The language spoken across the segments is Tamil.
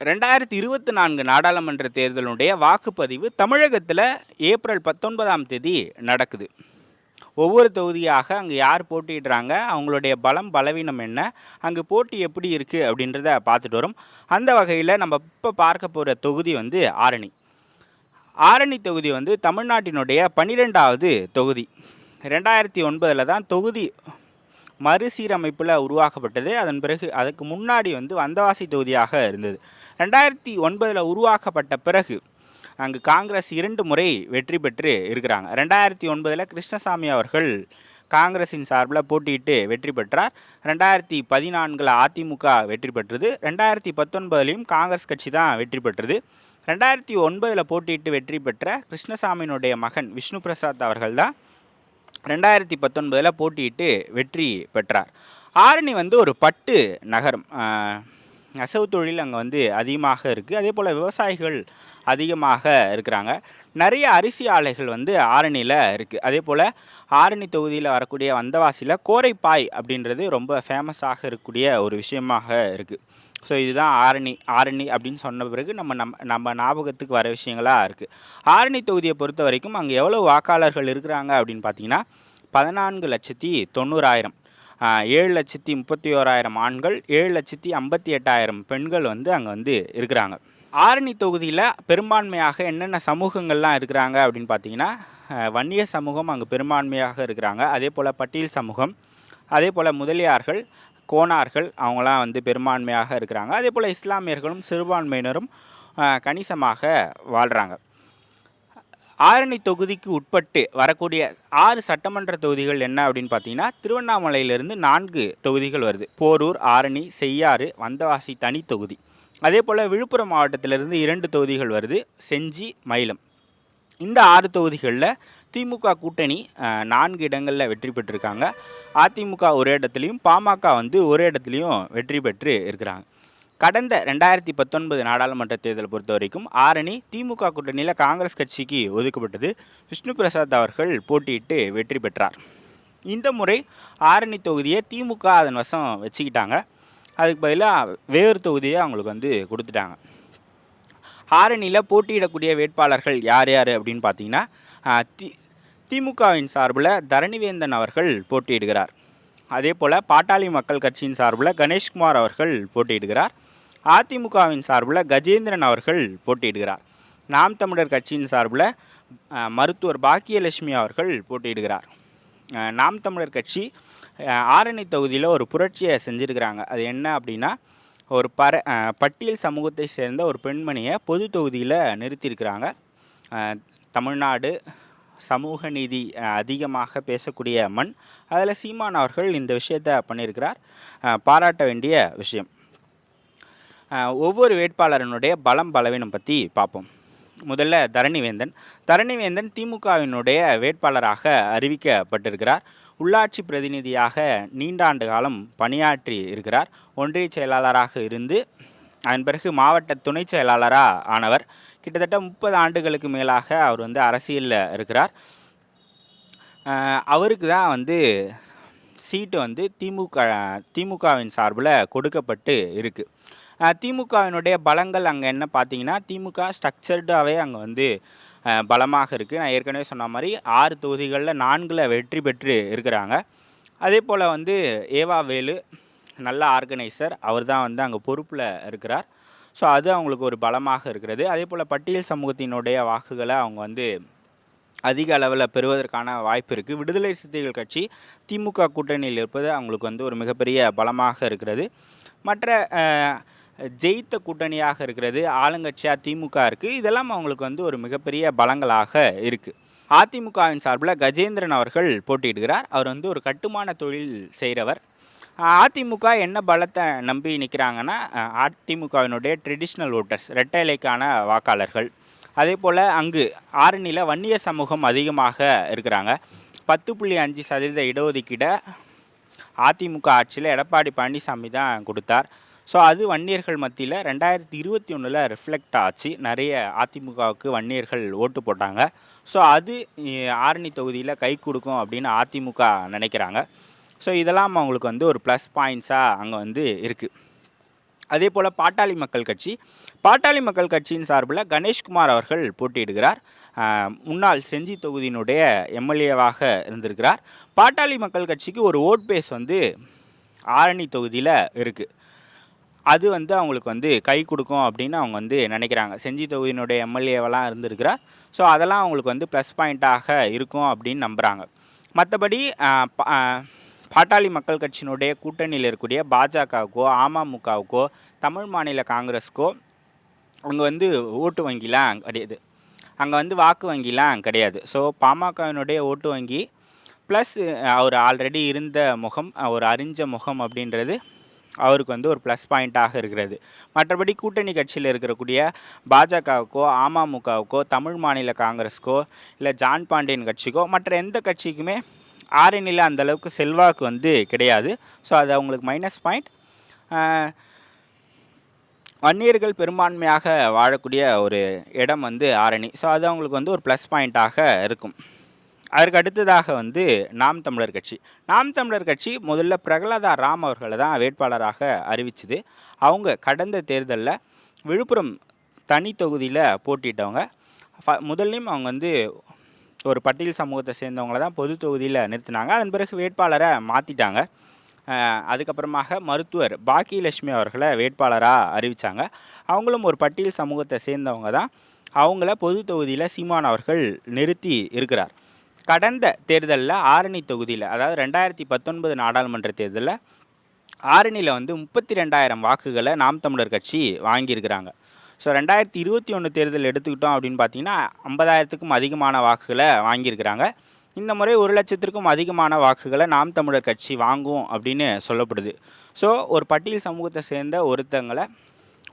ரெண்டாயிரத்தி இருபத்தி நான்கு நாடாளுமன்ற தேர்தலுடைய வாக்குப்பதிவு தமிழகத்தில் ஏப்ரல் பத்தொன்பதாம் தேதி நடக்குது. ஒவ்வொரு தொகுதியாக அங்கே யார் போட்டியிடுறாங்க அவங்களுடைய பலம் பலவீனம் என்ன அங்கே போட்டி எப்படி இருக்குது அப்படின்றத பார்த்துட்டு வரும். அந்த வகையில் நம்ம இப்போ பார்க்க போகிற தொகுதி வந்து ஆரணி. ஆரணி தொகுதி வந்து தமிழ்நாட்டினுடைய பன்னிரெண்டாவது தொகுதி. ரெண்டாயிரத்தி ஒன்பதில் தான் தொகுதி மறுசீரமைப்பில் உருவாக்கப்பட்டது. அதன் பிறகு அதுக்கு முன்னாடி வந்து வந்தவாசி தொகுதியாக இருந்தது. ரெண்டாயிரத்தி ஒன்பதில் உருவாக்கப்பட்ட பிறகு அங்கு காங்கிரஸ் இரண்டு முறை வெற்றி பெற்று இருக்கிறாங்க. ரெண்டாயிரத்தி ஒன்பதில் கிருஷ்ணசாமி அவர்கள் காங்கிரஸின் சார்பில் போட்டியிட்டு வெற்றி பெற்றார். ரெண்டாயிரத்தி பதினான்கில் அதிமுக வெற்றி பெற்றது. ரெண்டாயிரத்தி பத்தொன்பதுலேயும் காங்கிரஸ் கட்சி தான் வெற்றி பெற்றது. ரெண்டாயிரத்தி ஒன்பதில் போட்டியிட்டு வெற்றி பெற்ற கிருஷ்ணசாமியினுடைய மகன் விஷ்ணு பிரசாத் அவர்கள் தான் ரெண்டாயிரத்தி பத்தொன்பதில் போட்டியிட்டு வெற்றி பெற்றார். ஆரணி வந்து ஒரு பட்டு நகரம் நெசவு தொழில் அங்கே வந்து அதிகமாக இருக்குது அதே போல் விவசாயிகள் அதிகமாக இருக்கிறாங்க. நிறைய அரிசி ஆலைகள் வந்து ஆரணியில் இருக்குது அதே போல் ஆரணி தொகுதியில் வரக்கூடிய வந்தவாசியில் கோரைப்பாய் அப்படின்றது ரொம்ப ஃபேமஸாக இருக்கக்கூடிய ஒரு விஷயமாக இருக்குது ஸோ இதுதான் ஆரணி ஆரணி அப்படின்னு சொன்ன பிறகு நம்ம நம்ம நம்ம ஞாபகத்துக்கு வர விஷயங்களாக இருக்குது ஆரணி தொகுதியை பொறுத்த வரைக்கும் அங்கே எவ்வளோ வாக்காளர்கள் இருக்கிறாங்க அப்படின்னு பார்த்தீங்கன்னா பதினான்கு லட்சத்தி தொண்ணூறாயிரம். ஏழு லட்சத்தி முப்பத்தி ஓராயிரம் ஆண்கள் ஏழு லட்சத்தி ஐம்பத்தி எட்டாயிரம் பெண்கள் வந்து அங்கே வந்து இருக்கிறாங்க. ஆரணி தொகுதியில் பெரும்பான்மையாக என்னென்ன சமூகங்கள்லாம் இருக்கிறாங்க அப்படின்னு பார்த்தீங்கன்னா வன்னிய சமூகம் அங்கே பெரும்பான்மையாக இருக்கிறாங்க. அதே போல் பட்டியல் சமூகம் அதே போல் முதலியார்கள் கோனார்கள் அவங்களாம் வந்து பெரும்பான்மையாக இருக்கிறாங்க. அதே போல் இஸ்லாமியர்களும் சிறுபான்மையினரும் கணிசமாக வாழ்கிறாங்க ஆரணி தொகுதிக்கு உட்பட்டு வரக்கூடிய ஆறு சட்டமன்ற தொகுதிகள் என்ன அப்படின்னு பார்த்தீங்கன்னா திருவண்ணாமலையிலிருந்து நான்கு தொகுதிகள் வருது. போரூர் ஆரணி செய்யாறு வந்தவாசி தனி தொகுதி. அதே போல் விழுப்புரம் மாவட்டத்திலிருந்து இரண்டு தொகுதிகள் வருது செஞ்சி மயிலம். இந்த ஆறு தொகுதிகளில் திமுக கூட்டணி நான்கு இடங்களில் வெற்றி பெற்றிருக்காங்க. அதிமுக ஒரு இடத்துலையும் பாமக வந்து ஒரு இடத்துலையும் வெற்றி பெற்று இருக்கிறாங்க. கடந்த ரெண்டாயிரத்தி பத்தொன்பது நாடாளுமன்ற தேர்தலை பொறுத்த வரைக்கும் ஆரணி திமுக கூட்டணியில் காங்கிரஸ் கட்சிக்கு ஒதுக்கப்பட்டது. விஷ்ணு பிரசாத் அவர்கள் போட்டியிட்டு வெற்றி பெற்றார். இந்த முறை ஆரணி தொகுதியை திமுக அதன் வசம் வச்சுக்கிட்டாங்க. அதுக்கு பதிலாக வேறு தொகுதியை அவங்களுக்கு வந்து கொடுத்துட்டாங்க. ஆரணியில் போட்டியிடக்கூடிய வேட்பாளர்கள் யார் யார் அப்படின்னு பார்த்தீங்கன்னா தி திமுகவின் சார்பில் தரணிவேந்தன் அவர்கள் போட்டியிடுகிறார். அதே போல் பாட்டாளி மக்கள் கட்சியின் சார்பில் கணேஷ்குமார் அவர்கள் போட்டியிடுகிறார். அதிமுகவின் சார்பில் கஜேந்திரன் அவர்கள் போட்டியிடுகிறார். நாம் தமிழர் கட்சியின் சார்பில் மருத்துவர் பாக்கியலட்சுமி அவர்கள் போட்டியிடுகிறார். நாம் தமிழர் கட்சி ஆரணி தொகுதியில் ஒரு புரட்சியை செஞ்சுருக்கிறாங்க. அது என்ன அப்படின்னா ஒரு பர பட்டியல் சமூகத்தை சேர்ந்த ஒரு பெண்மணியை பொது தொகுதியில் நிறுத்தியிருக்கிறாங்க. தமிழ்நாடு சமூக நீதி அதிகமாக பேசக்கூடிய மண். அதில் சீமான் அவர்கள் இந்த விஷயத்தை பண்ணியிருக்கிறார். பாராட்ட வேண்டிய விஷயம். ஒவ்வொரு வேட்பாளரனுடைய பலம் பலவீனம் பற்றி பார்ப்போம். முதல்ல தரணிவேந்தன். தரணிவேந்தன் திமுகவினுடைய வேட்பாளராக அறிவிக்கப்பட்டிருக்கிறார். உள்ளாட்சி பிரதிநிதியாக நீண்டாண்டு காலம் பணியாற்றி இருக்கிறார். ஒன்றிய செயலாளராக இருந்து அதன் பிறகு மாவட்ட துணை செயலாளராக ஆனவர். கிட்டத்தட்ட முப்பது ஆண்டுகளுக்கு மேலாக அவர் வந்து அரசியலில் இருக்கிறார். அவருக்கு தான் வந்து சீட்டு வந்து திமுக திமுகவின் சார்பில் கொடுக்கப்பட்டு இருக்குது திமுகவினுடைய பலங்கள் அங்கே என்ன பார்த்தீங்கன்னா திமுக ஸ்ட்ரக்சர்டாகவே அங்கே வந்து பலமாக இருக்குது நான் ஏற்கனவே சொன்ன மாதிரி ஆறு தொகுதிகளில் நான்கில் வெற்றி பெற்று இருக்கிறாங்க. அதே போல் வந்து ஏவா வேலு நல்ல ஆர்கனைசர். அவர் தான் வந்து அங்கே பொறுப்பில் இருக்கிறார். ஸோ அது அவங்களுக்கு ஒரு பலமாக இருக்கிறது. அதே போல் பட்டியல் சமூகத்தினுடைய வாக்குகளை அவங்க வந்து அதிக அளவில் பெறுவதற்கான வாய்ப்பு இருக்குது விடுதலை சிறுத்தைகள் கட்சி திமுக கூட்டணியில் இருப்பது அவங்களுக்கு வந்து ஒரு மிகப்பெரிய பலமாக இருக்கிறது. மற்ற ஜெயித்த கூட்டணியாக இருக்கிறது ஆளுங்கட்சியாக திமுக இருக்குது இதெல்லாம் அவங்களுக்கு வந்து ஒரு மிகப்பெரிய பலங்களாக இருக்குது அதிமுகவின் சார்பில் கஜேந்திரன் அவர்கள் போட்டியிடுகிறார். அவர் வந்து ஒரு கட்டுமான தொழில் செய்கிறவர் அதிமுக என்ன பலத்தை நம்பி நிற்கிறாங்கன்னா அதிமுகவினுடைய ட்ரெடிஷ்னல் ஓட்டர்ஸ் இரட்டை இலைக்கான வாக்காளர்கள். அதே போல் அங்கு ஆரணியில் வன்னிய சமூகம் அதிகமாக இருக்கிறாங்க. பத்து புள்ளி அஞ்சு சதவீத இடஒதுக்கீடை அதிமுக ஆட்சியில் எடப்பாடி பழனிசாமி தான் கொடுத்தார். ஸோ அது வன்னியர்கள் மத்தியில் ரெண்டாயிரத்தி இருபத்தி ஒன்றில் ரிஃப்ளெக்ட் ஆச்சு. நிறைய அதிமுகவுக்கு வன்னியர்கள் ஓட்டு போட்டாங்க. ஸோ அது ஆரணி தொகுதியில் கை கொடுக்கும் அப்படின்னு அதிமுக நினைக்கிறாங்க. ஸோ இதெல்லாம் அவங்களுக்கு வந்து ஒரு ப்ளஸ் பாயிண்ட்ஸாக அங்கே வந்து இருக்குது அதே போல் பாட்டாளி மக்கள் கட்சி. பாட்டாளி மக்கள் கட்சியின் சார்பில் கணேஷ்குமார் அவர்கள் போட்டியிடுகிறார். முன்னாள் செஞ்சி தொகுதியினுடைய எம்எல்ஏவாக இருந்திருக்கிறார். பாட்டாளி மக்கள் கட்சிக்கு ஒரு ஓட் பேஸ் வந்து ஆரணி தொகுதியில் இருக்குது அது வந்து அவங்களுக்கு வந்து கை கொடுக்கும் அப்படின்னு அவங்க வந்து நினைக்கிறாங்க. செஞ்சி தொகுதியினுடைய எம்எல்ஏவெல்லாம் இருந்திருக்கிறார். ஸோ அதெல்லாம் அவங்களுக்கு வந்து ப்ளஸ் பாயிண்ட்டாக இருக்கும் அப்படின்னு நம்புகிறாங்க மற்றபடி பாட்டாளி மக்கள் கட்சியினுடைய கூட்டணியில் இருக்கக்கூடிய பாஜகவுக்கோ அமமுகவுக்கோ தமிழ் மாநில காங்கிரஸுக்கோ அங்கே வந்து ஓட்டு வங்கிலாம் கிடையாது. அங்கே வந்து வாக்கு வங்கிலாம் கிடையாது. ஸோ பாமகவினுடைய ஓட்டு வங்கி ப்ளஸ் அவர் ஆல்ரெடி இருந்த முகம் ஒரு அறிஞ்ச முகம் அப்படின்றது அவருக்கு வந்து ஒரு ப்ளஸ் பாயிண்ட்டாக இருக்கிறது. மற்றபடி கூட்டணி கட்சியில் இருக்கக்கூடிய பாஜகவுக்கோ அமமுகவுக்கோ தமிழ் மாநில காங்கிரஸுக்கோ இல்லை ஜான் பாண்டியன் கட்சிக்கோ மற்ற எந்த கட்சிக்குமே ஆரணியில் அந்த அளவுக்கு செல்வாக்கு வந்து கிடையாது. ஸோ அது அவங்களுக்கு மைனஸ் பாயிண்ட் வன்னியர்கள் பெரும்பான்மையாக வாழக்கூடிய ஒரு இடம் வந்து ஆரணி ஸோ அது அவங்களுக்கு வந்து ஒரு ப்ளஸ் பாயிண்ட்டாக இருக்கும். அதற்கு அடுத்ததாக வந்து நாம் தமிழர் கட்சி. நாம் தமிழர் கட்சி முதல்ல பிரகலாதா ராம் அவர்களை தான் வேட்பாளராக அறிவிச்சுது. அவங்க கடந்த தேர்தலில் விழுப்புரம் தனி தொகுதியில் போட்டிட்டவங்க முதல்லையும் அவங்க வந்து ஒரு பட்டியல் சமூகத்தை சேர்ந்தவங்கள தான் பொது தொகுதியில் நிறுத்தினாங்க. அதன் பிறகு வேட்பாளரை மாற்றிட்டாங்க அதுக்கப்புறமாக மருத்துவர் பாக்கியலட்சுமி அவர்களை வேட்பாளராக அறிவித்தாங்க அவங்களும் ஒரு பட்டியல் சமூகத்தை சேர்ந்தவங்க தான். அவங்கள பொது தொகுதியில் சீமான் அவர்கள் நிறுத்தி இருக்கிறார். கடந்த தேர்தலில் ஆரணி தொகுதியில் அதாவது ரெண்டாயிரத்தி பத்தொன்பது நாடாளுமன்ற தேர்தலில் ஆரணியில் வந்து முப்பத்தி ரெண்டாயிரம் வாக்குகளை நாம் தமிழர் கட்சி வாங்கியிருக்கிறாங்க. ஸோ ரெண்டாயிரத்தி இருபத்தி ஒன்று தேர்தல் எடுத்துக்கிட்டோம் அப்படின்னு பார்த்தீங்கன்னா ஐம்பதாயிரத்துக்கும் அதிகமான வாக்குகளை வாங்கியிருக்கிறாங்க. இந்த முறை ஒரு லட்சத்திற்கும் அதிகமான வாக்குகளை நாம் தமிழர் கட்சி வாங்கும் அப்படின்னு சொல்லப்படுது. ஸோ ஒரு பட்டியல் சமூகத்தை சேர்ந்த ஒருத்தங்களை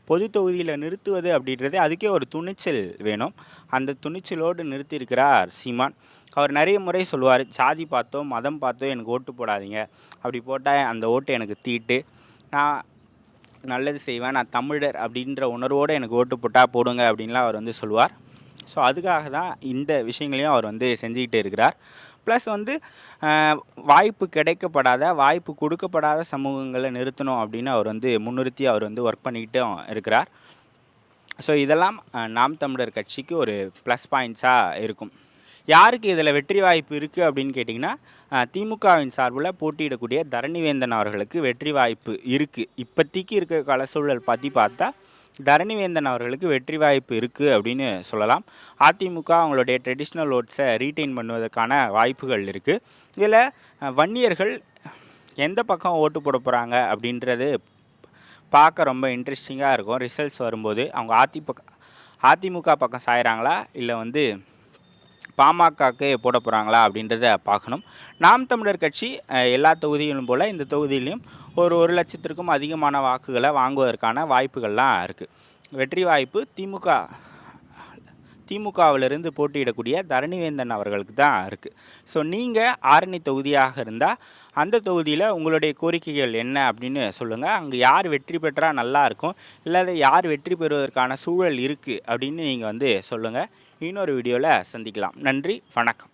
பொது தொகுதியில் நிறுத்துவது அப்படின்றது அதுக்கே ஒரு துணிச்சல் வேணும். அந்த துணிச்சலோடு நிறுத்தியிருக்கிறார் சீமான். அவர் நிறைய முறை சொல்லுவார் சாதி பார்த்தோ மதம் பார்த்தோ எனக்கு ஓட்டு போடாதீங்க. அப்படி போட்டால் அந்த ஓட்டு எனக்கு தீட்டு. நான் நல்லது செய்வேன் நான் தமிழர் அப்படின்ற உணர்வோடு எனக்கு ஓட்டு போட்டால் போடுங்க அப்படின்லாம் அவர் வந்து சொல்லுவார். ஸோ அதுக்காக தான் இந்த விஷயங்களையும் அவர் வந்து செஞ்சுக்கிட்டு இருக்கிறார். ப்ளஸ் வந்து வாய்ப்பு கிடைக்கப்படாத வாய்ப்பு கொடுக்கப்படாத சமூகங்களை நிறுத்தணும் அப்படின்னு அவர் வந்து முன்னிறுத்தி அவர் வந்து ஒர்க் பண்ணிக்கிட்டும் இருக்கிறார். ஸோ இதெல்லாம் நாம் தமிழர் கட்சிக்கு ஒரு ப்ளஸ் பாயிண்ட்ஸாக இருக்கும். யாருக்கு இதில் வெற்றி வாய்ப்பு இருக்குது அப்படின்னு கேட்டிங்கன்னா திமுகவின் சார்பில் போட்டியிடக்கூடிய தரணிவேந்தன் அவர்களுக்கு வெற்றி வாய்ப்பு இருக்குது. இப்போதைக்கு இருக்கிற கால சூழல் பற்றி பார்த்தா தரணிவேந்தன் அவர்களுக்கு வெற்றி வாய்ப்பு இருக்குது அப்படின்னு சொல்லலாம். அதிமுக அவங்களுடைய ட்ரெடிஷ்னல் ஓட்ஸை ரீட்டைன் பண்ணுவதற்கான வாய்ப்புகள் இருக்குது. இதில் வன்னியர்கள் எந்த பக்கம் ஓட்டு போட போகிறாங்க அப்படின்றது பார்க்க ரொம்ப இன்ட்ரெஸ்டிங்காக இருக்கும். ரிசல்ட்ஸ் வரும்போது அவங்க அதிமுக அதிமுக பக்கம் சாயிறாங்களா? இல்லை வந்து பாமகக்கு போட போகிறாங்களா அப்படின்றத பார்க்கணும். நாம் தமிழர் கட்சி எல்லா தொகுதிகளும் போல் இந்த தொகுதியிலையும் ஒரு ஒரு லட்சத்திற்கும் அதிகமான வாக்குகளை வாங்குவதற்கான வாய்ப்புகள்லாம் இருக்குது வெற்றி வாய்ப்பு திமுக திமுகவிலிருந்து போட்டியிடக்கூடிய தரணிவேந்தன் அவர்களுக்கு தான் இருக்குது ஸோ நீங்கள் ஆரணி தொகுதியாக இருந்தால் அந்த தொகுதியில் உங்களுடைய கோரிக்கைகள் என்ன அப்படின்னு சொல்லுங்கள் அங்கே யார் வெற்றி பெற்றால் நல்லா இருக்கும் இல்லாத யார் வெற்றி பெறுவதற்கான சூழல் இருக்குது அப்படின்னு நீங்கள் வந்து சொல்லுங்கள் இன்னொரு வீடியோவில் சந்திக்கலாம். நன்றி வணக்கம்.